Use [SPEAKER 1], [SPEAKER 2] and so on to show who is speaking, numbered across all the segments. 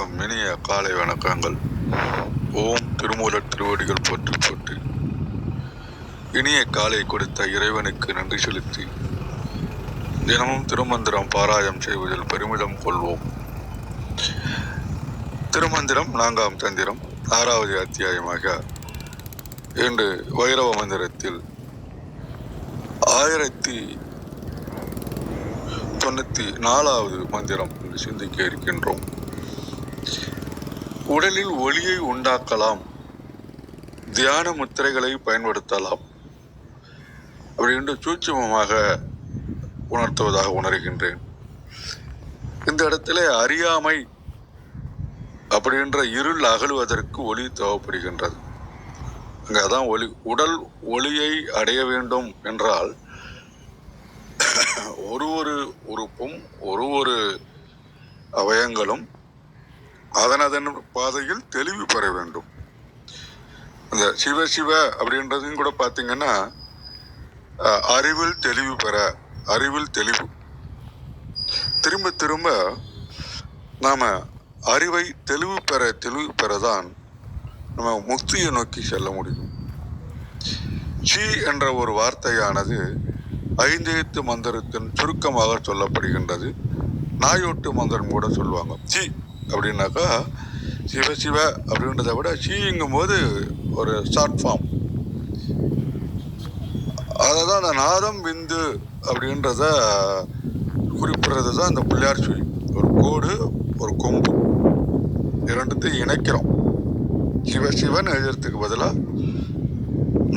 [SPEAKER 1] அனைவருக்கும் இனிய காலை வணக்கங்கள். ஓம் திருமூலர் திருவடிகள் போற்றி போற்றி. இனிய காலை கொடுத்த இறைவனுக்கு நன்றி செலுத்தி தினமும் திருமந்திரம் பாராயம் செய்வதில் பெருமிதம் கொள்வோம். திருமந்திரம் நான்காம் தந்திரம் ஆறாவது அத்தியாயமாக இன்று வைரவ மந்திரத்தில் ஆயிரத்தி தொண்ணூற்றி நாலாவது மந்திரம் சிந்திக்க இருக்கின்றோம். உடலில் ஒளியை உண்டாக்கலாம். தியான முத்திரைகளை பயன்படுத்தலாம். அப்படின்னு சூட்சமமாக உணர்த்துவதாக உணர்கின்றேன். இந்த இடத்துல அறியாமை அப்படின்ற இருள் அகலுவதற்கு ஒளி தேவைப்படுகின்றது. அங்கே அதான் ஒளி உடல் ஒளியை அடைய வேண்டும் என்றால் ஒரு ஒரு உறுப்பும் ஒரு ஒரு அவயங்களும் அதன் பாதையில் தெளிவு பெற வேண்டும். அந்த சிவ சிவ அப்படின்றதையும் கூட பார்த்தீங்கன்னா அறிவில் தெளிவு பெற அறிவில் தெளிவு. திரும்ப திரும்ப நாம் அறிவை தெளிவு பெற தெளிவு பெறதான் நம்ம முக்தியை நோக்கி செல்ல முடியும். சி என்ற ஒரு வார்த்தையானது ஐந்தெழுத்து மந்திரத்தின் சுருக்கமாக சொல்லப்படுகின்றது. நாயோட்டு மந்திரம் கூட சொல்லுவாங்க. சி. அப்படின்னாக்கா சிவ சிவ அப்படின்றத விட சீங்கும் போது ஒரு ஷார்ட் ஃபார்ம் அதை தான் அந்த நாதம் விந்து அப்படின்றத குறிப்பிடுறது தான் இந்த பிள்ளையார் சுழி ஒரு கோடு ஒரு கொம்பு இரண்டுத்தையும் இணைக்கிறோம். சிவ சிவன் எழுதுறதுக்கு பதிலாக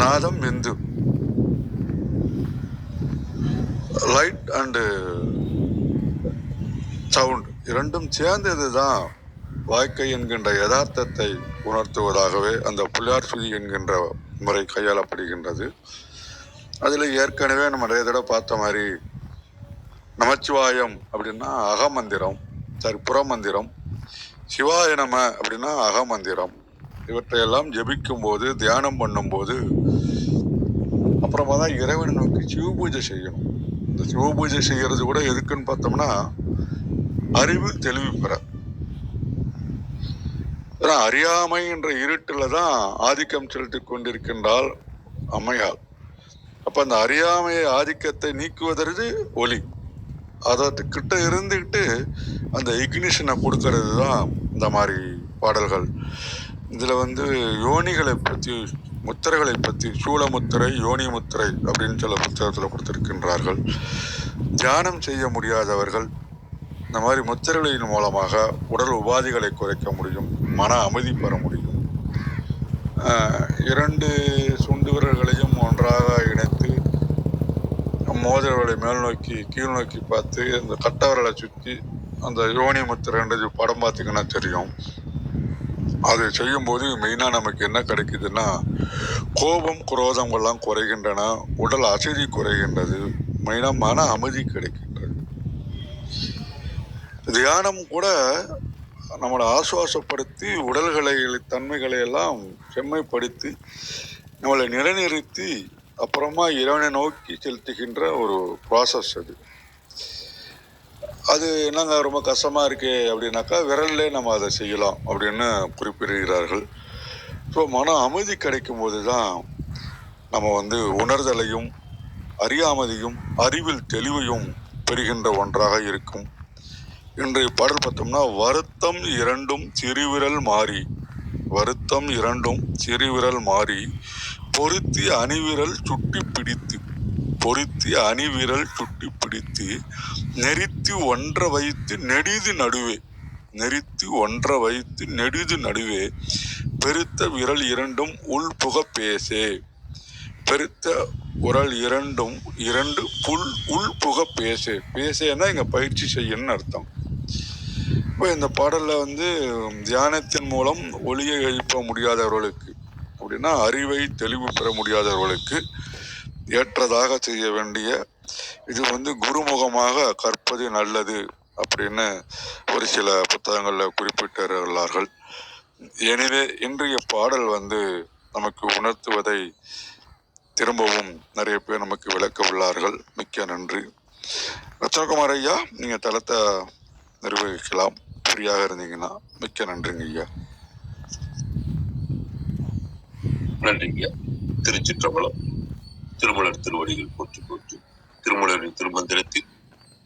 [SPEAKER 1] நாதம் விந்து. லைட் அண்டு சவுண்ட் இரண்டும் சேர்ந்தது தான் வாழ்க்கை என்கின்ற யதார்த்தத்தை உணர்த்துவதாகவே அந்த புள்ளியார் சுதி என்கின்ற முறை கையாளப்படுகின்றது. அதில் ஏற்கனவே நம்ம நிறைய தடவை பார்த்த மாதிரி நமச்சிவாயம் அப்படின்னா அகமந்திரம் சாரி புறமந்திரம் சிவாய நம அப்படின்னா அகமந்திரம். இவற்றையெல்லாம் ஜபிக்கும் போது தியானம் பண்ணும்போது அப்புறமா தான் இறைவனை நோக்கி சிவபூஜை செய்யணும். இந்த சிவபூஜை செய்கிறது கூட எதுக்குன்னு பார்த்தோம்னா அறிவு தெளிவு பெற. ஏன்னா அறியாமை என்ற இருட்டில் தான் ஆதிக்கம் செலுத்தி கொண்டிருக்கின்றால் அம்மையால் அப்ப அந்த அறியாமையை ஆதிக்கத்தை நீக்குவதற்கு ஒளி. அதற்கு கிட்ட இருந்துக்கிட்டு அந்த இக்னிஷனை கொடுக்கறது தான் இந்த மாதிரி பாடல்கள். இதில் வந்து யோனிகளை பற்றி முத்திரைகளை பற்றி சூளமுத்திரை யோனி முத்திரை அப்படின்னு சில புத்தகத்தில் கொடுத்திருக்கின்றார்கள். தியானம் செய்ய முடியாதவர்கள் இந்த மாதிரி முத்திரைகளின் மூலமாக உடல் உபாதிகளை குறைக்க முடியும் மன அமைதி பெற முடியும். இரண்டு சுண்டு விரல்களையும் ஒன்றாக இணைத்து மோதிரவர்களை மேல் நோக்கி கீழ் நோக்கி பார்த்து அந்த கட்டவரலை சுற்றி அந்த யோனி முத்திரைன்றது படம் பார்த்தீங்கன்னா தெரியும். அது செய்யும்போது மெயினாக நமக்கு என்ன கிடைக்குதுன்னா கோபம் குரோதம் எல்லாம் குறைகின்றன உடல் அசதி குறைகின்றது மெயினாக மன அமைதி கிடைக்கும் தியானம் கூட நம்மளை ஆசுவாசப்படுத்தி உடல்களை தன்மைகளை எல்லாம் செம்மைப்படுத்தி நம்மளை நிலைநிறுத்தி அப்புறமா இறைவனை நோக்கி செலுத்துகின்ற ஒரு ப்ராசஸ் அது. அது என்னங்க ரொம்ப கஷ்டமாக இருக்கே அப்படின்னாக்கா விரல்லே நம்ம அதை செய்யலாம் அப்படின்னு குறிப்பிடுகிறார்கள். ஸோ மன அமைதி கிடைக்கும் போது தான் நம்ம வந்து உணர்தலையும் அறியாமதையும் அறிவில் தெளிவையும் பெறுகின்ற ஒன்றாக இருக்கும். இன்றைய பாடல் பார்த்தோம்னா வருத்தம் இரண்டும் சிறுவிரல் மாறி வருத்தம் இரண்டும் சிறுவிரல் மாறி பொருத்தி அணிவிரல் சுட்டி பிடித்து பொருத்தி அணிவிரல் சுட்டி பிடித்து நெறித்து ஒன்ற வைத்து நெடிது நடுவே நெறித்து ஒன்ற வைத்து நெடிது நடுவே பெருத்த விரல் இரண்டும் உள்புக பேசே பெருத்த உரல் இரண்டும் இரண்டு புல் உள்புக பேசே. பேசேன்னா இங்கே பயிற்சி செய்யணும்னு அர்த்தம். இப்போ இந்த பாடலில் வந்து தியானத்தின் மூலம் ஒளியை எழுப்ப முடியாதவர்களுக்கு அப்படின்னா அறிவை தெளிவு பெற முடியாதவர்களுக்கு ஏற்றதாக செய்ய வேண்டிய இது வந்து குருமுகமாக கற்பது நல்லது அப்படின்னு ஒரு சில புத்தகங்களில் குறிப்பிட்டுள்ளார்கள் எனவே இன்றைய பாடல் வந்து நமக்கு உணர்த்துவதை திரும்பவும் நிறைய பேர் நமக்கு விளக்க உள்ளார்கள். மிக்க நன்றி. ரத்னகுமார் ஐயா நீங்கள் தளத்தை நிர்வகிக்கலாம். ஃப்ரீயாக இருந்தீங்கன்னா மிக்க நன்றிங்க ஐயா.
[SPEAKER 2] நன்றிங்க திருச்சிற்றம்பலம் திருமலர் திருவடிகள் போற்றி போற்றி திருமலரின் திருமந்திரத்தில்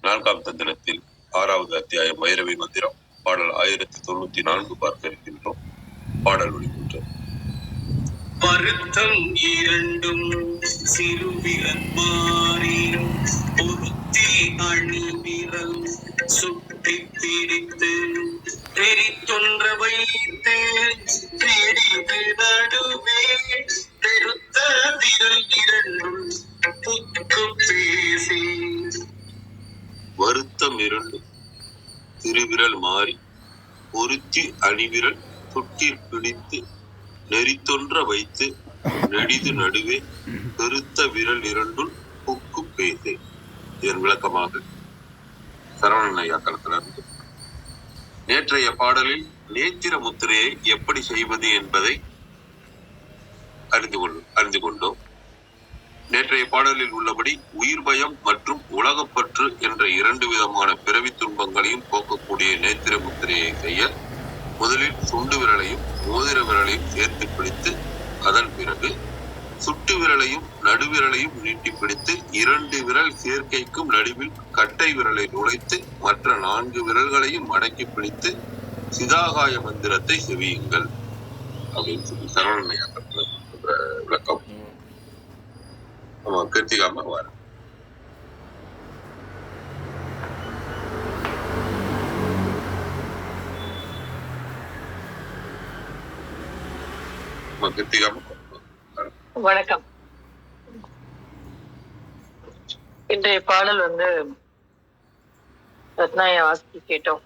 [SPEAKER 2] நான்காம் தந்திரத்தில் ஆறாவது அத்தியாயம் வைரவி மந்திரம் பாடல் ஆயிரத்தி தொண்ணூத்தி நான்கு பார்க்க இருக்கின்றோம். பாடல் ஒளிகின்றது
[SPEAKER 3] வருத்தம் இரண்டும்
[SPEAKER 2] முதலில் சுண்டு விரலையும் மோதிர விரலையும் சேர்த்து பிடித்து அதன் பிறகு சுட்டு விரலையும் நடுவிரலையும் நீட்டி பிடித்து இரண்டு விரல் சேர்க்கைக்கும் நடுவில் கட்டை விரலை நுழைத்து மற்ற நான்கு விரல்களையும் மடக்கி பிடித்து சிதாகாய மந்திரத்தை செவியுங்கள் அப்படின்னு சொல்லி சரவணன் விளக்கம். ஆமா கிருத்திகாம வர கிருத்திகாம
[SPEAKER 4] வணக்கம். இன்றைய பாடல் வந்து ரத்னாயை வாசித்து கேட்டோம்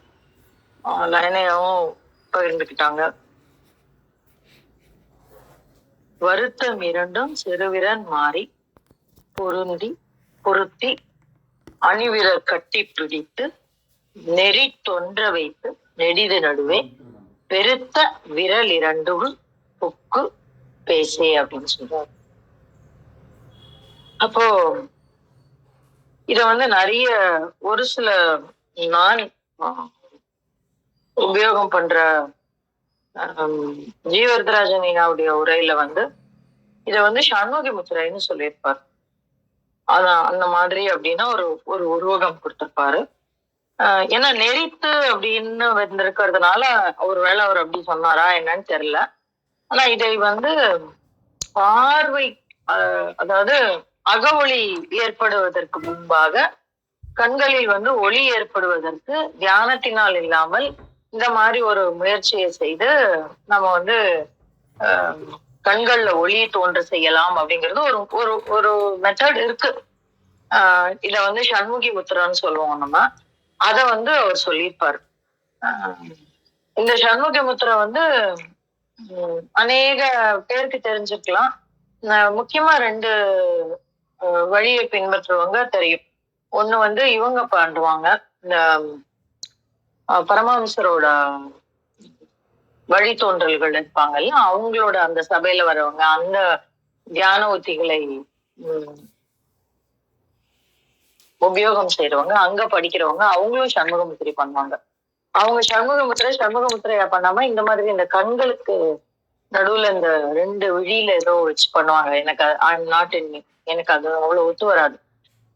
[SPEAKER 4] லயனையாவும் பகிர்ந்துக்கிட்டாங்க. வருத்தம் இரண்டும் சிறுவிரன் மாறி பொருந்தி பொருத்தி அணிவிரல் கட்டி பிடித்து நெறி தொன்ற வைத்து நெடிது நடுவே பெருத்த விரல் இரண்டும் புக்கு பேசு அப்படின்னு சொல்றாரு. அப்போ இத வந்து நிறைய ஒரு சில நான் உபயோகம் பண்ற ஆஹ், உரையில வந்து இத வந்து சண்முகி முத்திரைன்னு சொல்லியிருப்பார். அதான் அந்த மாதிரி அப்படின்னா ஒரு ஒரு உருவகம் கொடுத்திருப்பாரு. ஆஹ், ஏன்னா நெறித்து அப்படின்னு வந்திருக்கிறதுனால ஒருவேளை அவர் அப்படி சொன்னாரா என்னன்னு தெரியல. ஆனா இதை வந்து பார்வை அதாவது அதாவது அகவொளி ஏற்படுவதற்கு முன்பாக கண்களில் வந்து ஒளி ஏற்படுவதற்கு தியானத்தினால் இல்லாமல் இந்த மாதிரி ஒரு முயற்சியை செய்து நம்ம வந்து கண்கள்ல ஒளி தோன்ற செய்யலாம் அப்படிங்கிறது ஒரு ஒரு ஒரு மெத்தட் இருக்கு. ஆஹ் இத வந்து சண்முகி முத்திரான்னு சொல்லுவோம் நம்ம. அத வந்து அவர் சொல்லியிருப்பாரு. இந்த சண்முகி முத்திரை வந்து அநேக பேருக்கு தெரிஞ்சுக்கலாம். முக்கியமா ரெண்டு வழியை பின்பற்றுவங்க தெரியும். ஒண்ணு வந்து இவங்க பாண்டுவாங்க. இந்த பரமஹம்சரோட வழித்தோன்றல்கள் இருப்பாங்கல்ல அவங்களோட அந்த சபையில வரவங்க அந்த தியான உத்திகளை உம், உபயோகம் செய்யறவங்க அங்க படிக்கிறவங்க அவங்களும் சண்முகமுத்திரி பண்ணுவாங்க. அவங்க சண்முகமுத்திரை சண்முகமுத்திரையா பண்ணாம இந்த மாதிரி இந்த கண்களுக்கு நடுவுல இந்த ரெண்டு விழியில ஏதோ வச்சு பண்ணுவாங்க. எனக்கு ஐ எம் நாட் இன் எனக்கு அது அவ்வளவு ஒத்து வராது.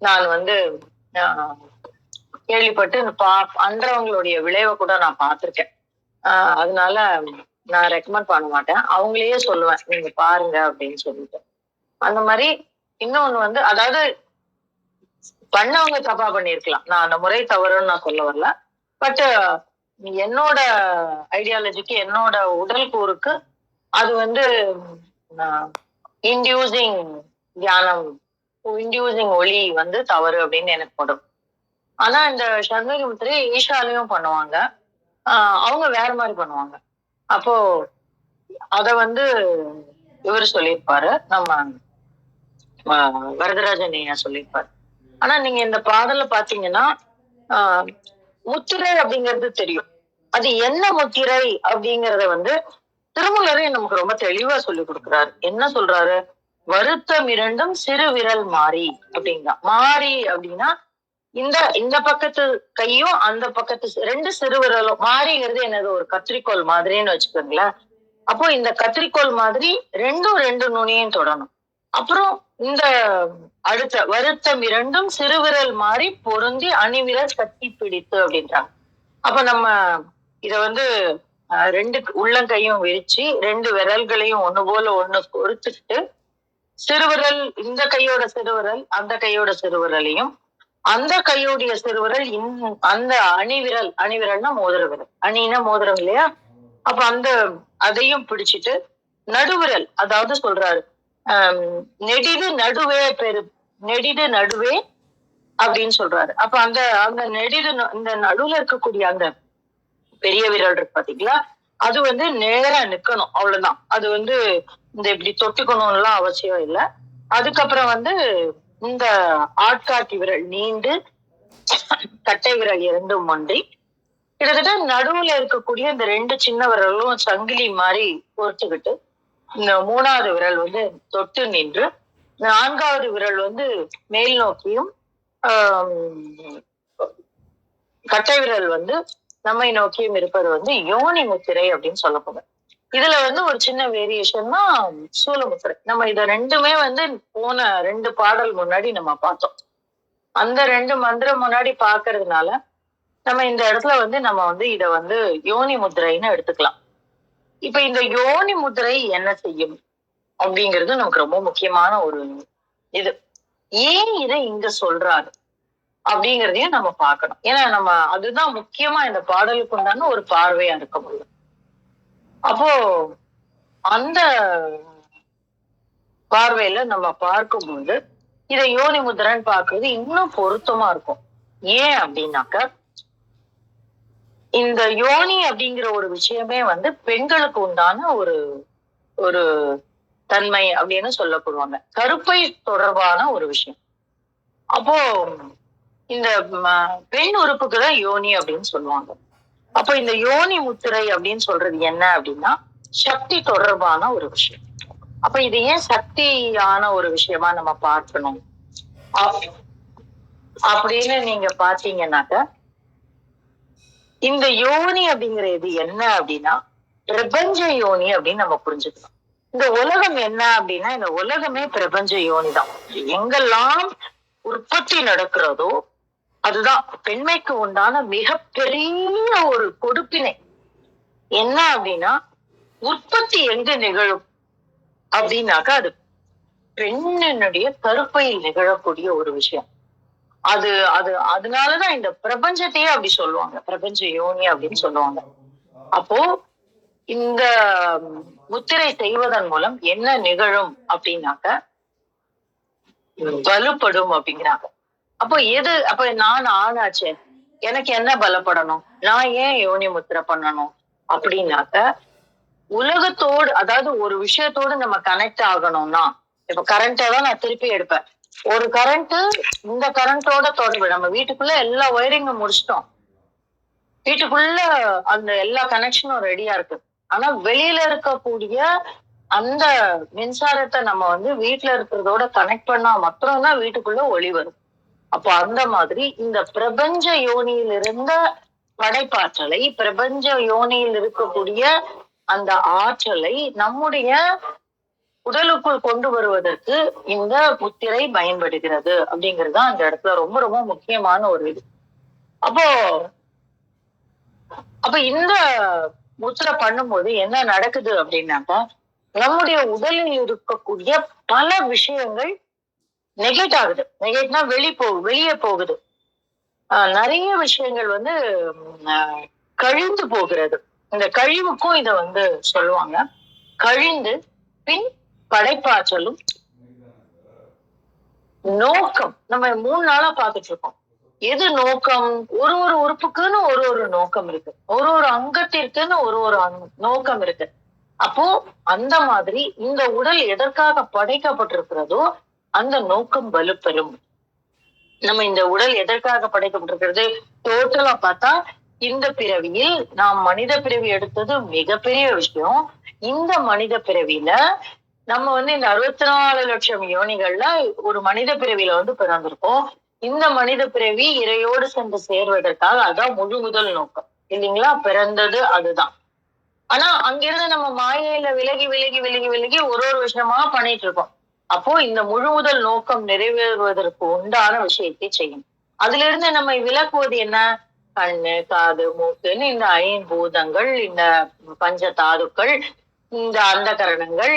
[SPEAKER 4] நான் வந்து கேள்விப்பட்டு இந்த பா பண்றவங்களுடைய விளைவை கூட நான் பார்த்திருக்கேன். ஆஹ், அதனால நான் ரெக்கமெண்ட் பண்ண மாட்டேன். அவங்களையே சொல்லுவேன். நீங்க பாருங்க அப்படின்னு சொல்லிட்டு. அந்த மாதிரி இன்னொன்னு வந்து அதாவது பண்ணவங்க தப்பா பண்ணிருக்கலாம் நான் அந்த முறை தவறுன்னு நான் சொல்ல வரல. பட் uh, என்னோட ஐடியாலஜிக்கு என்னோட உடல் கூறுக்கு அது வந்து இன்டியூசிங் தியானம் இன்டியூசிங் ஒளி வந்து தவறு அப்படின்னு எனக்கு படும். ஆனா இந்த சண்முகி முத்திரை ஈஷாலையும் பண்ணுவாங்க. ஆஹ் அவங்க வேற மாதிரி பண்ணுவாங்க. அப்போ அத வந்து இவர் சொல்லியிருப்பாரு. நம்ம வரதராஜன் ஐயா சொல்லியிருப்பாரு. ஆனா நீங்க இந்த பாடல பாத்தீங்கன்னா ஆஹ் முத்திரை அப்படிங்கிறது தெரியும். அது என்ன முத்திரை அப்படிங்கறத வந்து திருமலரே நமக்கு ரொம்ப தெளிவா சொல்லி கொடுக்குறாரு. என்ன சொல்றாரு? வருத்தம் இரண்டும் சிறு விரல் மாறி அப்படின்னா மாறி அப்படின்னா இந்த இந்த பக்கத்து கையும் அந்த பக்கத்து ரெண்டு ரெண்டு சிறுவிரலும் மாறிங்கிறது என்னது? ஒரு கத்திரிக்கோல் மாதிரின்னு வச்சுக்கோங்களேன். அப்போ இந்த கத்திரிக்கோல் மாதிரி ரெண்டும் ரெண்டு நுனியும் தொடணும். அப்புறம் இந்த அடுத்த வருத்தம் இரண்டும் சிறுவிரல் மாதிரி பொருந்தி அணிவிரல் கட்டி பிடித்து அப்படின்றாங்க. அப்ப நம்ம இத வந்து அஹ், ரெண்டு உள்ளங்கையும் விரிச்சு ரெண்டு விரல்களையும் ஒண்ணு போல ஒண்ணு பொறுத்துக்கிட்டு சிறுவிரல் இந்த கையோட சிறுவிரல் அந்த கையோட சிறுவிரலையும் அந்த கையோடைய சிறுவிரல் இன்- அந்த அணிவிரல் அணிவிரல்னா மோதிர விரல் அணினா மோதிரம் இல்லையா? அப்ப அந்த அதையும் பிடிச்சிட்டு நடுவிரல் அதாவது சொல்றாரு நெடிது நடுவே பெரு நெடிது நடுவே அப்படின்னு சொல்றாரு. அப்ப அந்த அந்த நெடிது இந்த நடுவுல இருக்கக்கூடிய அந்த பெரிய விரல் இருக்கு பாத்தீங்களா? அது வந்து நேரா நிக்கணும் அவ்வளவுதான். அது வந்து இந்த இப்படி தொட்டுக்கணும்லாம் அவசியம் இல்லை. அதுக்கப்புறம் வந்து இந்த ஆட்காட்டி விரல் நீண்டு கட்டை விரல் இரண்டும் ஒன்றி கிட்டத்தட்ட நடுவுல இருக்கக்கூடிய இந்த ரெண்டு சின்ன விரலும் சங்கிலி மாதிரி பொறுத்துக்கிட்டு மூணாவது விரல் வந்து தொட்டு நின்று நான்காவது விரல் வந்து மேல் நோக்கியும் கட்டை விரல் வந்து நம்மை நோக்கியும் இருப்பது வந்து யோனி முத்திரை அப்படின்னு சொல்லப்படுது இதுல வந்து ஒரு சின்ன வேரியேஷன் தான் சூலமுத்திரை நம்ம இத ரெண்டுமே வந்து போன ரெண்டு பாடல் முன்னாடி நம்ம பார்த்தோம். அந்த ரெண்டு மந்திரம் முன்னாடி பாக்குறதுனால நம்ம இந்த இடத்துல வந்து நம்ம வந்து இத வந்து யோனி முத்திரைன்னு எடுத்துக்கலாம். இப்ப இந்த யோனி முதிரை என்ன செய்யும்? அப்படிங்கிறது நமக்கு ரொம்ப முக்கியமான ஒரு இது. ஏன் இதை இங்க சொல்றாரு? அப்படிங்கிறதையும் நம்ம பார்க்கணும். ஏன்னா நம்ம அதுதான் முக்கியமா இந்த பாடலுக்கு உண்டான ஒரு பார்வையா இருக்க முடியும். அப்போ அந்த பார்வையில நம்ம பார்க்கும்போது இதை யோனி முதிரன்னு பார்க்கறது இன்னும் பொருத்தமா இருக்கும். ஏன் அப்படின்னாக்க இந்த யோனி அப்படிங்கிற ஒரு விஷயமே வந்து பெண்களுக்கு உண்டான ஒரு ஒரு தன்மை அப்படின்னு சொல்லப்படுவாங்க. கருப்பை தொடர்பான ஒரு விஷயம். அப்போ இந்த பெண் உறுப்புக்கு தான் யோனி அப்படின்னு சொல்லுவாங்க. அப்போ இந்த யோனி முத்திரை அப்படின்னு சொல்றது என்ன அப்படின்னா சக்தி தொடர்பான ஒரு விஷயம். அப்ப இது ஏன் சக்தியான ஒரு விஷயமா நம்ம பார்க்கணும்? அப்- அப்படின்னு நீங்க பாத்தீங்கன்னாக்க இந்த யோனி அப்படிங்கிற இது என்ன அப்படின்னா பிரபஞ்ச யோனி அப்படின்னு நம்ம புரிஞ்சுக்கணும். இந்த உலகம் என்ன அப்படின்னா இந்த உலகமே பிரபஞ்ச யோனி தான். எங்கெல்லாம் உற்பத்தி நடக்கிறதோ அதுதான். பெண்மைக்கு உண்டான மிகப்பெரிய ஒரு கொடுப்பினை. என்ன அப்படின்னா உற்பத்தி எங்க நிகழும் அப்படின்னாக்கா அது பெண்ணினுடைய கருப்பையில் நிகழக்கூடிய ஒரு விஷயம். அது அது அதனாலதான் இந்த பிரபஞ்சத்தையே அப்படி சொல்லுவாங்க. பிரபஞ்ச யோனி அப்படின்னு சொல்லுவாங்க. அப்போ இந்த முத்திரை செய்வதன் மூலம் என்ன நிகழும் அப்படின்னாக்க வலுப்படும் அப்படிங்கிறாங்க. அப்போ எது அப்ப நான் ஆணாச்சே. எனக்கு என்ன பலப்படணும்? நான் ஏன் யோனி முத்திரை பண்ணணும்? அப்படின்னாக்க உலகத்தோடு அதாவது ஒரு விஷயத்தோடு நம்ம கனெக்ட் ஆகணும்னா இப்ப கரண்ட்டை தான் நான் திருப்பி எடுப்பேன். ஒரு கரண்ட் இந்த கரண்டோட தொடர்பு. நம்ம வீட்டுக்குள்ள எல்லா ஒயரிங்கும் முடிச்சிட்டோம். வீட்டுக்குள்ள அந்த எல்லா கனெக்ஷனும் ரெடியா இருக்கு. ஆனா வெளியில இருக்கக்கூடிய அந்த மின்சாரத்தை நம்ம வந்து வீட்டுல இருக்கிறதோட கனெக்ட் பண்ணா மாத்திரம்தான் வீட்டுக்குள்ள ஒளி வரும். அப்போ அந்த மாதிரி இந்த பிரபஞ்ச யோனியில் இருந்த படைப்பாற்றலை பிரபஞ்ச யோனியில் இருக்கக்கூடிய அந்த ஆற்றலை நம்முடைய உடலுக்குள் கொண்டு வருவதற்கு இந்த முத்திரை பயன்படுகிறது அப்படிங்கிறது அந்த இடத்துல ரொம்ப ரொம்ப முக்கியமான ஒரு இது. அப்போ அப்ப இந்த முத்திரை பண்ணும்போது என்ன நடக்குது அப்படின்னாக்கா நம்முடைய உடலில் இருக்கக்கூடிய பல விஷயங்கள் நெகேட் ஆகுது. நெகேட்னா வெளி போ வெளியே போகுது. ஆஹ் நிறைய விஷயங்கள் வந்து கழிந்து போகிறது. இந்த கழிவுக்கும் இத வந்து சொல்லுவாங்க. கழிந்து பின் படைப்பாற்றலும் நோக்கம். நம்ம மூணு நாளா பார்த்துட்டு இருக்கோம். எது நோக்கம்? ஒரு ஒரு உறுப்புக்குன்னு ஒரு ஒரு நோக்கம் இருக்கு. ஒரு ஒரு அங்கத்திற்குன்னு ஒரு ஒரு நோக்கம் இருக்கு. அப்போ அந்த மாதிரி இந்த உடல் எதற்காக படைக்கப்பட்டிருக்கிறதோ அந்த நோக்கம் வலுப்பெறும். நம்ம இந்த உடல் எதற்காக படைக்கப்பட்டிருக்கிறது? டோட்டலா பார்த்தா இந்த பிறவியில் நாம் மனித பிறவி எடுத்தது மிகப்பெரிய விஷயம். இந்த மனித பிறவியில நம்ம வந்து இந்த அறுபத்தி நாலு லட்சம் யோனிகள்ல ஒரு மனித பிறவியில வந்து பிறந்திருக்கோம். இந்த மனித பிறவி இறையோடு சென்று சேர்வதற்காக அதான் முழு முதல் நோக்கம். இல்லைங்களா? பிறந்தது அதுதான். ஆனா அங்கிருந்து நம்ம மாயையில விலகி விலகி விலகி விலகி ஒரு ஒரு விஷயமா பண்ணிட்டு இருக்கோம். அப்போ இந்த முழு முதல் நோக்கம் நிறைவேறுவதற்கு உண்டான விஷயத்தை செய்யும் அதுல இருந்து நம்மை விலக்குவது என்ன? கண்ணு காது மூக்குன்னு இந்த ஐம்பூதங்கள் இந்த பஞ்ச தாதுக்கள் இந்த அந்த கரணங்கள்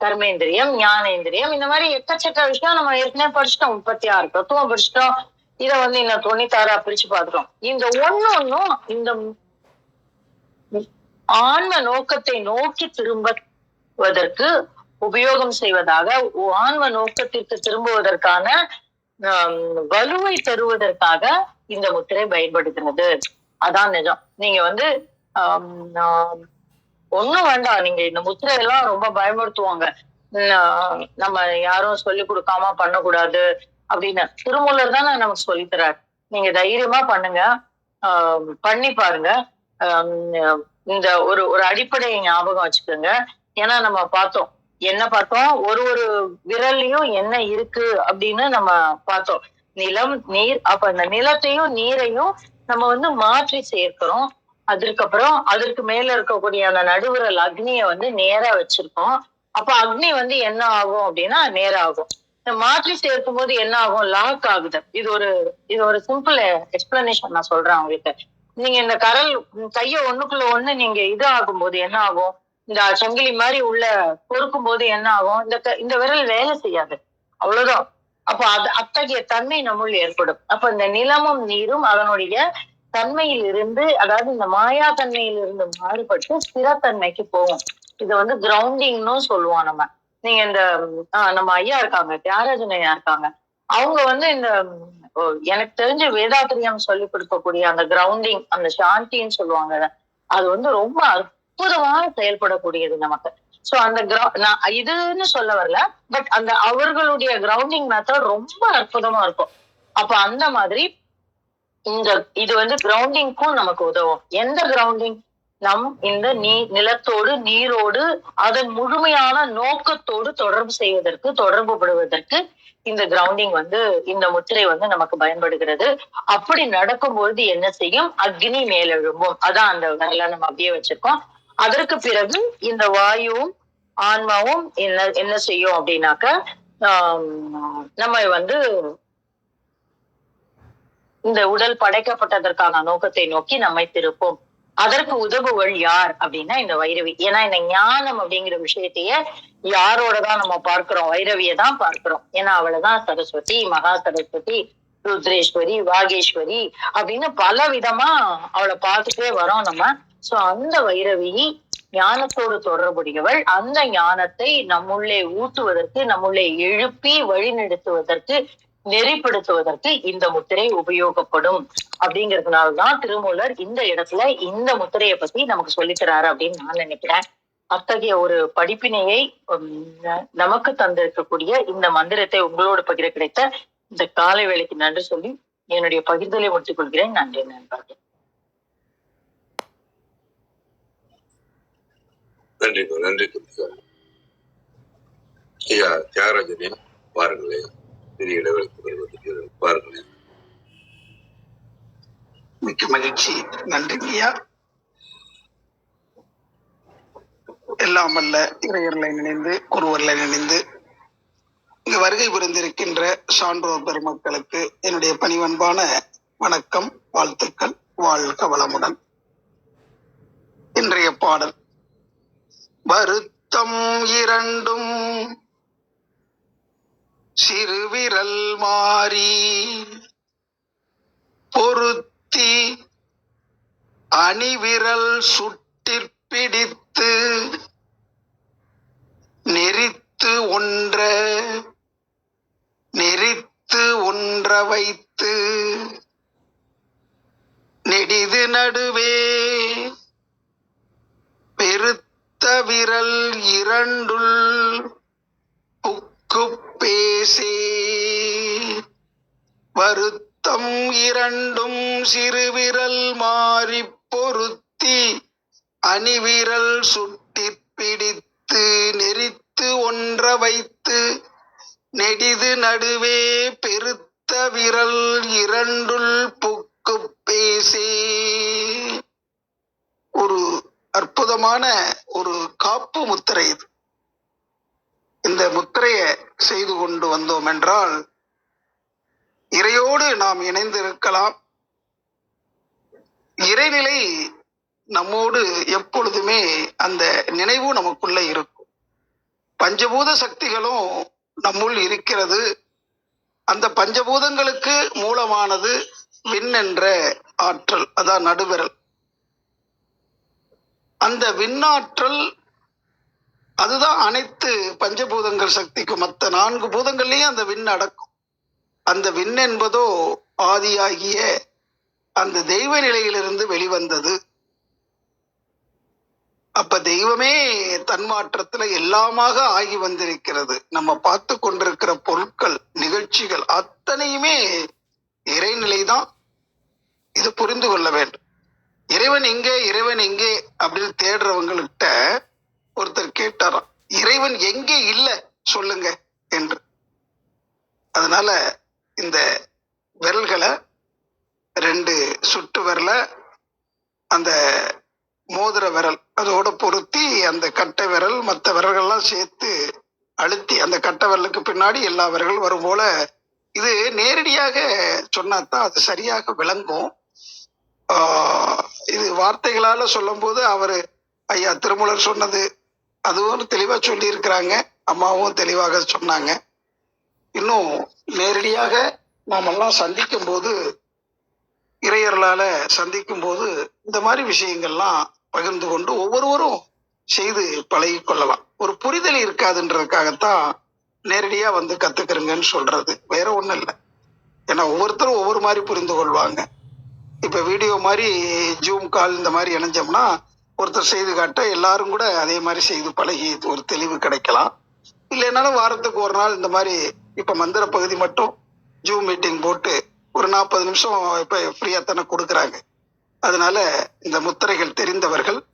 [SPEAKER 4] கர்மேந்திரியம் ஞானேந்திரியம் இந்த மாதிரி எக்கச்சக்க விஷயம் நம்ம ஏற்கனவே படிச்சிட்டோம் முப்பத்தி ஆறு தத்துவம் படிச்சிட்டோம். இத வந்து இன்னும் தொண்ணூத்தாறா பிரிச்சு பாக்குறோம் இந்த ஒண்ணு ஒண்ணும் இந்த ஆன்ம நோக்கத்தை நோக்கி திரும்புவதற்கு உபயோகம் செய்வதாக ஆன்ம நோக்கத்திற்கு திரும்புவதற்கான வலுவை தருவதற்காக இந்த முத்திரை பயன்படுகிறது அதான் நிஜம். நீங்க வந்து ஆஹ் ஒண்ணும் வேண்டாம். நீங்க இந்த முத்திரை எல்லாம் ரொம்ப பயமுறுத்துவாங்க. நம்ம யாரும் சொல்லி கொடுக்காம பண்ணக்கூடாது அப்படின்னு. திருமூலர் தானே நமக்கு சொல்லித்தரார். நீங்க தைரியமா பண்ணுங்க. ஆஹ், பண்ணி பாருங்க. இந்த ஒரு ஒரு அடிப்படை ஞாபகம் வச்சுக்கோங்க. ஏன்னா நம்ம பார்த்தோம். என்ன பார்த்தோம்? ஒரு ஒரு விரல்லையும் என்ன இருக்கு அப்படின்னு நம்ம பார்த்தோம். நிலம் நீர் அப்ப அந்த நிலத்தையும் நீரையும் நம்ம வந்து மாற்றி சேர்க்கிறோம். அதுக்கப்புறம் அதற்கு மேல இருக்கக்கூடிய அந்த நடுவுரல் அக்னியை வந்து நேரா வச்சிருக்கோம். அப்ப அக்னி வந்து என்ன ஆகும் அப்படின்னா நேரா ஆகும் இந்த மாற்றி சேர்க்கும் போது என்ன ஆகும்? லாக் ஆகுது. இது ஒரு இது ஒரு சிம்பிள் எக்ஸ்பிளனேஷன் நான் சொல்றேன் உங்களுக்கு. நீங்க இந்த கரல் கைய ஒண்ணுக்குள்ள ஒண்ணு நீங்க இது ஆகும்போது என்ன ஆகும்? இந்த சங்கிலி மாதிரி உள்ள பொறுக்கும் போது என்ன ஆகும்? இந்த இந்த விரல் வேலை செய்யாது. அவ்வளவுதான். அப்ப அது அத்தகைய தன்மை நம்முள் ஏற்படும். அப்ப இந்த நிலமும் நீரும் அதனுடைய தன்மையில் இருந்து அதாவது இந்த மாயா தன்மையில் இருந்து மாறுபட்டு ஸ்திரத்தன்மைக்கு போகும். இது வந்து கிரவுண்டிங்னு சொல்லுவோம் நம்ம. நீங்க இந்த ஆஹ் நம்ம ஐயா இருக்காங்க தியாகராஜன் ஐயா இருக்காங்க. அவங்க வந்து இந்த ஓ, எனக்கு தெரிஞ்ச வேதாத்திரியம் சொல்லி கொடுக்கக்கூடிய அந்த கிரவுண்டிங் அந்த சாந்தின்னு சொல்லுவாங்க அது. வந்து ரொம்ப அற்புதமா செயல்படக்கூடியது நமக்கு. சோ அந்த நான் இதுன்னு சொல்ல வரல பட் அந்த அவர்களுடைய கிரவுண்டிங் மெத்தட் ரொம்ப அற்புதமா இருக்கும். அப்ப அந்த மாதிரி இந்த இது வந்து கிரவுண்டிங்க்கும் நமக்கு உதவும். எந்த கிரவுண்டிங் நம் இந்த நீ நிலத்தோடு நீரோடு அதன் முழுமையான நோக்கத்தோடு தொடர்பு செய்வதற்கு தொடர்பு படுவதற்கு இந்த கிரவுண்டிங் வந்து இந்த முத்திரை வந்து நமக்கு பயன்படுகிறது. அப்படி நடக்கும்பொழுது என்ன செய்யும்? அக்னி மேலெழும்பும். அதான் அந்த வரல நம்ம அப்படியே வச்சிருக்கோம். அதற்கு பிறகு இந்த வாயுவும் ஆன்மாவும் என்ன என்ன செய்யும் அப்படின்னாக்க நம்ம வந்து இந்த உடல் படைக்கப்பட்டதற்கான நோக்கத்தை நோக்கி நம்மை திருப்போம். அதற்கு உதவுவள் யார் அப்படின்னா இந்த வைரவி. ஏன்னா இந்த ஞானம் அப்படிங்கிற விஷயத்தைய யாரோட தான் நம்ம பார்க்கிறோம்? வைரவியை தான் பார்க்கிறோம். ஏன்னா அவளைதான் சரஸ்வதி மகா சரஸ்வதி ருத்ரேஸ்வரி வாகேஸ்வரி அப்படின்னு பல விதமா அவளை பார்த்துட்டே வரோம் நம்ம. சோ அந்த வைரவி ஞானத்தோடு தொடர்புடையவள். அந்த ஞானத்தை நம்முள்ளே ஊட்டுவதற்கு நம்முள்ளே எழுப்பி வழிநடத்துவதற்கு நெறிப்படுத்துவதற்கு இந்த முத்திரை உபயோகப்படும். அப்படிங்கிறதுனாலதான் திருமூலர் இந்த இடத்துல இந்த முத்திரையை பத்தி நமக்கு சொல்லித்தராரு அப்படின்னு நான் நினைக்கிறேன். அத்தகைய ஒரு படிப்பினையை நமக்கு தந்திருக்கக்கூடிய இந்த மந்திரத்தை உங்களோடு பகிர கிடைத்த இந்த காலை வேலைக்கு நன்றி சொல்லி என்னுடைய பகிர்தலை முடித்துக் கொள்கிறேன். நன்றி நண்பர்கள்.
[SPEAKER 2] நன்றி நன்றி ஐயா தியாகராஜனே பாருங்களேன் பெரிய இடைவெளிக்கு வருவதற்கு பாருங்களேன்.
[SPEAKER 5] மிக்க மகிழ்ச்சி. நன்றிங்கய்யா எல்லாம் அல்ல இறையர்களை நினைந்து குருவர்களை நினைந்து இங்கு வருகை புரிந்திருக்கின்ற சான்றோர் பெருமக்களுக்கு என்னுடைய பணிவன்பான வணக்கம் வாழ்த்துக்கள் வாழ்க வளமுடன். இன்றைய பாடல் வருத்தம் இரண்டும் சிறுவிரல் மாறி பொருத்தி அணிவிரல் சுட்டிற் பிடித்து நெறித்து ஒன்ற நெறித்து ஒன்ற வைத்து நெடிது நடுவே பெருத்த விரல் இரண்டுள் குப்பேசே. வருத்தம் இரண்டும் சிறுவிரல் மாறி பொருத்தி அணிவிரல் சுட்டி பிடித்து நெறித்து ஒன்ற வைத்து நெடிது நடுவே பெருத்த விரல் இரண்டுள் புக்கு பேசே. ஒரு அற்புதமான ஒரு காப்பு முத்திரை இது. இந்த முத்திரையை செய்து கொண்டு வந்தோம் என்றால் இறையோடு நாம் இணைந்திருக்கலாம். இறைநிலை நம்மோடு எப்பொழுதுமே அந்த நினைவு நமக்குள்ள இருக்கும். பஞ்சபூத சக்திகளும் நம்முள் இருக்கிறது. அந்த பஞ்சபூதங்களுக்கு மூலமானது விண் என்ற ஆற்றல் அதான் நடுவிரல். அந்த விண்ணாற்றல் அதுதான் அனைத்து பஞ்சபூதங்கள் சக்திக்கு மற்ற நான்கு பூதங்கள்லயும் அந்த விண் அடக்கும் அந்த விண் என்பதோ ஆதியாகிய அந்த தெய்வ நிலையிலிருந்து வெளிவந்தது. அப்ப தெய்வமே தன்மாற்றத்துல எல்லாமாக ஆகி வந்திருக்கிறது. நம்ம பார்த்து கொண்டிருக்கிற பொருட்கள் நிகழ்ச்சிகள் அத்தனையுமே இறைநிலைதான். இது புரிந்து கொள்ள வேண்டும். இறைவன் எங்கே இறைவன் எங்கே அப்படின்னு தேடுறவங்கள்ட்ட ஒருத்தர் கேட்டாராம் இறைவன் எங்கே இல்லை? சொல்லுங்க என்று. அதனால இந்த விரல்களை ரெண்டு சுட்டு விரலை அந்த மோதிர விரல் அதோட பொருத்தி அந்த கட்டை விரல் மற்ற விரல்கள்லாம் சேர்த்து அழுத்தி அந்த கட்டை விரலுக்கு பின்னாடி எல்லா விரல்கள் வரும் போல இது நேரடியாக சொன்னாதான் அது சரியாக விளங்கும். இது வார்த்தைகளால சொல்லும்போது அவரு ஐயா திருமூலர் சொன்னது அதுவும் தெளிவா சொல்லி இருக்கிறாங்க அம்மாவும் தெளிவாக சொன்னாங்க. இன்னும் நேரடியாக நாமெல்லாம் சந்திக்கும் போது இறையர்களால சந்திக்கும் போது இந்த மாதிரி விஷயங்கள்லாம் பகிர்ந்து கொண்டு ஒவ்வொருவரும் செய்து பழகி கொள்ளலாம் ஒரு புரிதல் இருக்காதுன்றதுக்காகத்தான் நேரடியா வந்து கத்துக்கிறங்கன்னு சொல்றது. வேற ஒண்ணும் இல்லை. ஏன்னா ஒவ்வொருத்தரும் ஒவ்வொரு மாதிரி புரிந்து கொள்வாங்க. இப்ப வீடியோ மாதிரி ஜூம் கால் இந்த மாதிரி இணைஞ்சோம்னா ஒருத்தர் செய்து காட்ட எல்லாரும் கூட அதே மாதிரி செய்து பழகி ஒரு தெளிவு கிடைக்கலாம். இல்லைனாலும் வாரத்துக்கு ஒரு நாள் இந்த மாதிரி இப்ப மந்திர பகுதி மட்டும் ஜூம் மீட்டிங் போட்டு ஒரு நாற்பது நிமிஷம் இப்ப ஃப்ரீயா தானே கொடுக்குறாங்க. அதனால இந்த முத்திரைகள் தெரிந்தவர்கள்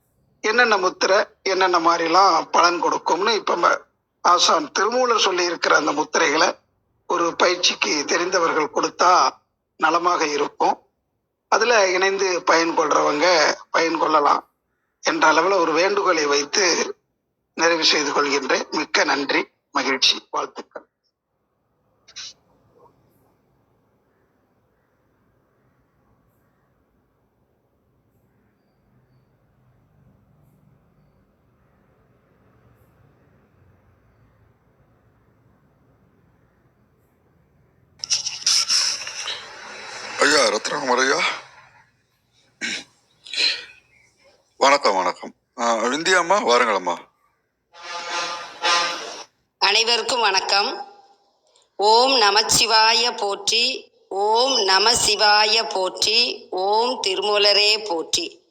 [SPEAKER 5] என்னென்ன முத்திரை என்னென்ன மாதிரிலாம் பலன் கொடுக்கும்னு இப்ப ம- ஆசான் திருமூலர் சொல்லி இருக்கிற அந்த முத்திரைகளை ஒரு பயிற்சிக்கு தெரிந்தவர்கள் கொடுத்தா நலமாக இருக்கும். அதுல இணைந்து பயன் கொள்றவங்க பயன் கொள்ளலாம். என்ற அளவில் ஒரு வேண்டுகோளை வைத்து நிறைவு செய்து கொள்கின்றேன். மிக்க நன்றி. மகிழ்ச்சி. வாழ்த்துக்கள்.
[SPEAKER 1] ஐயா ரத்னகுமார் ஐயா வணக்கம் வணக்கம். ஆஹ் வாருங்களம்மா.
[SPEAKER 6] அனைவருக்கும் வணக்கம். ஓம் நமச்சிவாய போற்றி ஓம் நம சிவாய போற்றி ஓம் திருமூலரே போற்றி.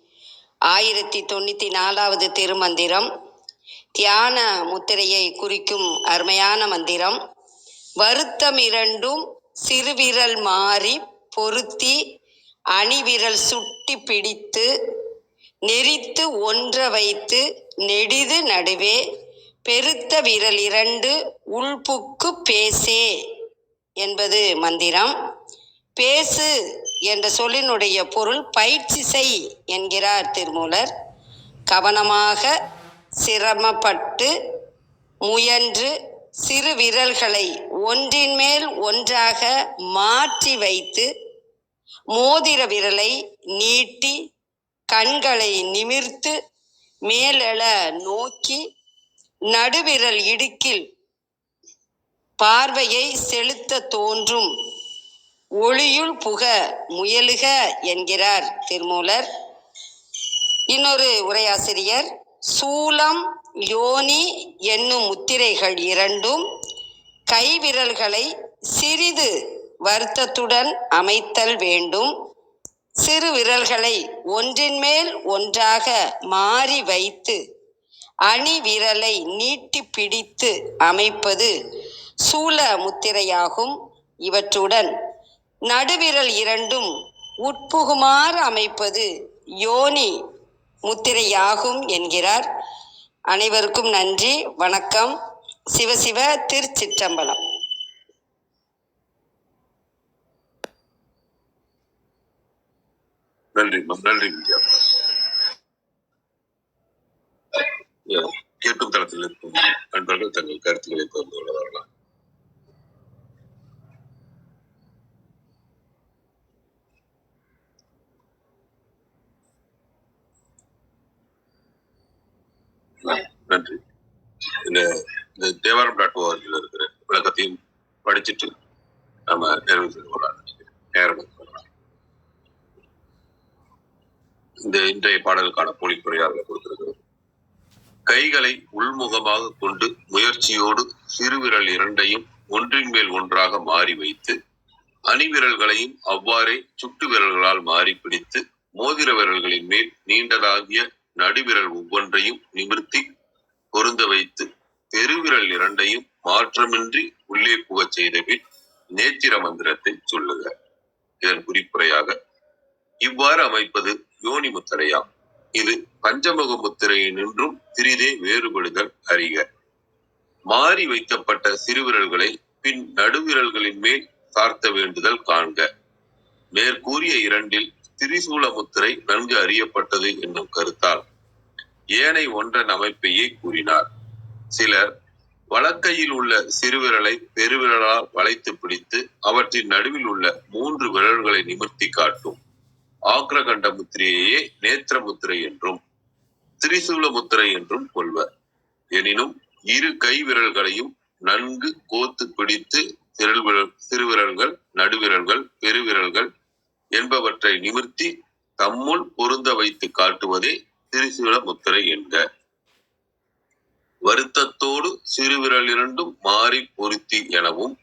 [SPEAKER 6] ஆயிரத்தி தொண்ணூற்றி நாலாவது திருமந்திரம். தியான முத்திரையை குறிக்கும் அருமையான மந்திரம். வருத்தம் இரண்டும் சிறுவிரல் மாறி பொருத்தி அணிவிரல் சுட்டி பிடித்து நெறித்து ஒன்ற வைத்து நெடிது நடுவே பெருத்த விரல் இரண்டு உள்புக்கு பேசே என்பது மந்திரம். பேசு என்ற சொல்லினுடைய பொருள் பயிற்சி செய் என்கிறார் திருமூலர். கவனமாக சிரமப்பட்டு முயன்று சிறு விரல்களை ஒன்றின் மேல் ஒன்றாக மாற்றி வைத்து மோதிர விரலை நீட்டி கண்களை நிமிர்த்து மேலெழ நோக்கி நடுவிரல் இடுக்கில் பார்வையை செலுத்த தோன்றும். ஒளியுள் புக முயலுக என்கிறார் திருமூலர். இன்னொரு உரையாசிரியர் சூலம் யோனி என்னும் முத்திரைகள் இரண்டும் கைவிரல்களை சிறிது வருத்தத்துடன் அமைத்தல் வேண்டும். சிறு விரல்களை ஒன்றின் மேல் ஒன்றாக மாறி வைத்து அணி விரலை நீட்டி பிடித்து அமைப்பது சூல முத்திரையாகும் இவற்றுடன். நடுவிரல் இரண்டும் உட்புகுமாறு அமைப்பது யோனி முத்திரையாகும் என்கிறார். அனைவருக்கும் நன்றி. வணக்கம். சிவசிவ திருச்சிற்றம்பலம்.
[SPEAKER 2] நன்றி மேம் நன்றி வித்யா கேட்கும் தளத்தில் இருக்கும் நண்பர்கள் தங்கள் கருத்துக்களை பகிர்ந்து கொள்ள வரலாம் நன்றி. இந்த இந்த தேவாரம் டாட் ஓஆர்ஜியில் இருக்கிற விளக்கத்தையும் படிச்சுட்டு நம்ம நிறைவு செய்து கொள்ளலாம். நேரம் இந்த இன்றைய பாடலுக்கான பொழிப்புரையாக கொடுத்திருக்கிறது கைகளை உள்முகமாக கொண்டு முயற்சியோடு சிறுவிரல் இரண்டையும் ஒன்றின் மேல் ஒன்றாக மாறி வைத்து அணிவிரல்களையும் அவ்வாறே சுட்டு விரல்களால் மாறி பிடித்து மோதிர விரல்களின் மேல் நீண்டதாகிய நடுவிரல் ஒவ்வொன்றையும் நிமிர்த்தி பொருந்த வைத்து பெருவிரல் இரண்டையும் மாற்றமின்றி உள்ளே புகச் செய்தபின் நேத்திர மந்திரத்தை சொல்லுக. இதன் குறிப்புரையாக இவ்வாறு அமைப்பது யோனி முத்திரையாம். இது பஞ்சமுக முத்திரையினின்றும் சிறிதே வேறுபடுதல் அறிக. மாறி வைக்கப்பட்ட சிறுவிரல்களை பின் நடுவிரல்களின் மேல் சார்த்த வேண்டுதல் காண்க. மேற்கூறிய இரண்டில் திரிசூல முத்திரை நன்கு அறியப்பட்டது என்னும் கருத்தால் ஏனை ஒன்றன் அமைப்பையே கூறினார். சிலர் வலக்கையில் உள்ள சிறுவிரலை பெருவிரலால் வளைத்து பிடித்து அவற்றின் நடுவில் உள்ள மூன்று விரல்களை நிமிர்த்தி காட்டும். ஆக்ரகண்ட முத்திரையே நேத்திர முத்திரை என்றும் திரிசூல முத்திரை என்றும் கொள்வர். எனினும் இரு கை விரல்களையும் நன்கு கோத்து பிடித்து சிறுவிரல் சிறுவிரல்கள் நடுவிரல்கள் பெருவிரல்கள் என்பவற்றை நிமிர்த்தி தம்முள் பொருந்த வைத்து காட்டுவதே திரிசூல முத்திரை என்க. வருத்தத்தோடு சிறுவிரல் இரண்டும் மாறி பொருத்தி எனவும்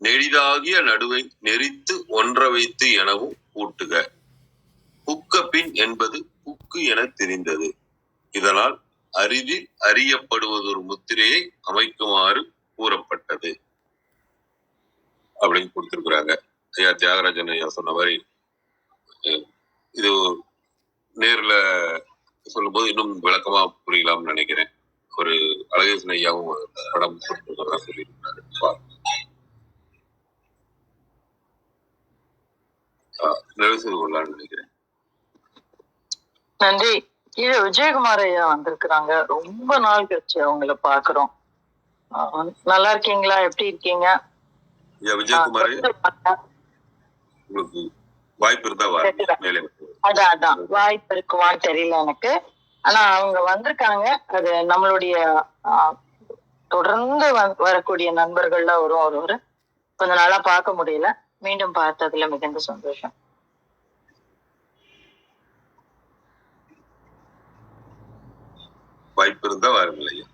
[SPEAKER 2] நெடிதாகிய நடுவை நெறித்து ஒன்ற வைத்து எனவும் கூட்டுக. புக்க பின் என்பது புக்கு என தெரிந்தது. இதனால் அறிவில் அறியப்படுவதொரு முத்திரையை அமைக்குமாறு கூறப்பட்டது. அப்படின்னு கொடுத்திருக்கிறாங்க. ஐயா தியாகராஜன் ஐயா சொன்ன மாதிரி இது நேர்ல சொல்லும்போது இன்னும் விளக்கமா புரியலாம்னு நினைக்கிறேன். ஒரு அழகேசன் ஐயாவும் படம் கொடுத்துருக்கிறதா சொல்லியிருக்காரு ஆஹ், நிறைவு செய்து கொள்ளலாம்னு நினைக்கிறேன்.
[SPEAKER 4] நன்றி. கீழே விஜயகுமார் ஐயா வந்திருக்கிறாங்க. ரொம்ப நாள் கழிச்சு அவங்கள பாக்குறோம். நல்லா இருக்கீங்களா? எப்படி இருக்கீங்க?
[SPEAKER 2] விஜயகுமார். வாய்ப்பு இருந்தா.
[SPEAKER 4] அதான் அதான். வாய்ப்பு இருக்குமான்னு தெரியல எனக்கு. ஆனா அவங்க வந்திருக்காங்க. அது நம்மளுடைய தொடர்ந்து வரக்கூடிய நண்பர்கள்ல வரும் ஒருவர் கொஞ்ச நாளா பார்க்க முடியல. மீண்டும் பார்த்ததுல மிகுந்த சந்தோஷம்.
[SPEAKER 2] வாய்ப்பு இருந்தா வாருங்கள் ஐயா.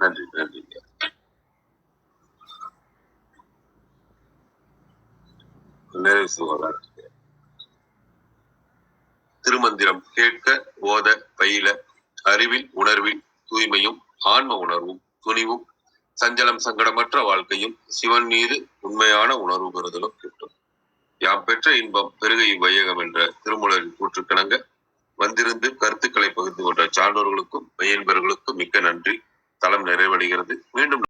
[SPEAKER 2] நன்றி நன்றி நிறைவு திருமந்திரம் கேட்க ஓத பயில அறிவில் உணர்வில் தூய்மையும் ஆன்ம உணர்வும் துணிவும் சஞ்சலம் சங்கடமற்ற வாழ்க்கையும் சிவன் மீது உண்மையான உணர்வு பெறுதலும் கிட்டும். யாம் பெற்ற இன்பம் பெருகை வையகம் என்ற திருமூலரின் கூற்றுக்கிணங்க வந்திருந்து கருத்துக்களை பகிர்ந்து கொண்ட சான்றோர்களுக்கும் மெய்யன்பர்களுக்கும் மிக்க நன்றி. தளம் நிறைவடைகிறது. மீண்டும்